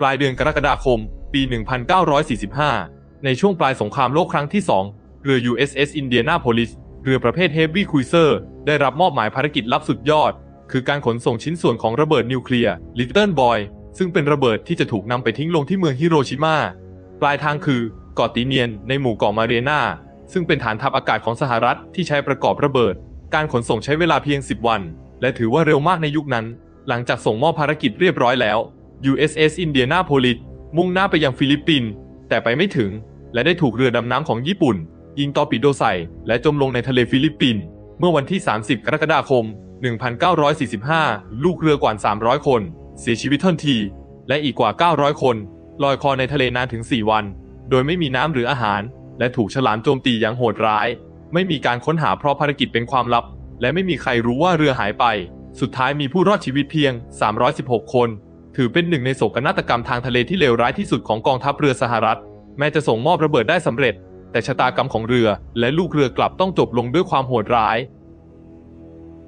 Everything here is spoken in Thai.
ปลายเดือนกรกฎาคม ปี 1945 ในช่วงปลายสงครามโลกครั้งที่ 2 เรือ USS Indianapolis เรือประเภท Heavy Cruiser ได้รับมอบหมายภารกิจลับสุดยอด คือการขนส่งชิ้นส่วนของระเบิดนิวเคลียร์ Little Boy ซึ่งเป็นระเบิดที่จะถูกนำไปทิ้งลงที่เมืองฮิโรชิมา ปลายทางคือเกาะตีเนียนในหมู่เกาะมาเรียนาซึ่งเป็นฐานทัพอากาศของสหรัฐที่ใช้ประกอบระเบิด การขนส่งใช้เวลาเพียง 10 วัน และถือว่าเร็วมากในยุคนั้น หลังจากส่งมอบภารกิจเรียบร้อยแล้ว USS Indianapolis มุ่งหน้าไปยังฟิลิปปินส์แต่ไปไม่ถึง และได้ถูกเรือดำน้ำของญี่ปุ่น ยิงตอร์ปิโดใส่ และจมลงในทะเลฟิลิปปินส์เมื่อวันที่ 30 กรกฎาคม 1945 ลูกเรือกว่า 300 คน เสียชีวิตทันที และอีกกว่า 900 คน ลอยคอในทะเลนานถึง 4 วัน โดยไม่มีน้ำหรืออาหาร และถูกฉลามโจมตีอย่างโหดร้าย ไม่มีการค้นหาเพราะภารกิจเป็นความลับ และไม่มีใครรู้ว่าเรือหายไป สุดท้ายมีผู้รอดชีวิตเพียง 316 คน ถือเป็นหนึ่งในโศกนาฏกรรมทางทะเลที่เลวร้ายที่สุดของกองทัพเรือสหรัฐ แม้จะส่งมอบระเบิดได้สำเร็จ แต่ชะตากรรมของเรือและลูกเรือกลับต้องจบลงด้วยความโหดร้าย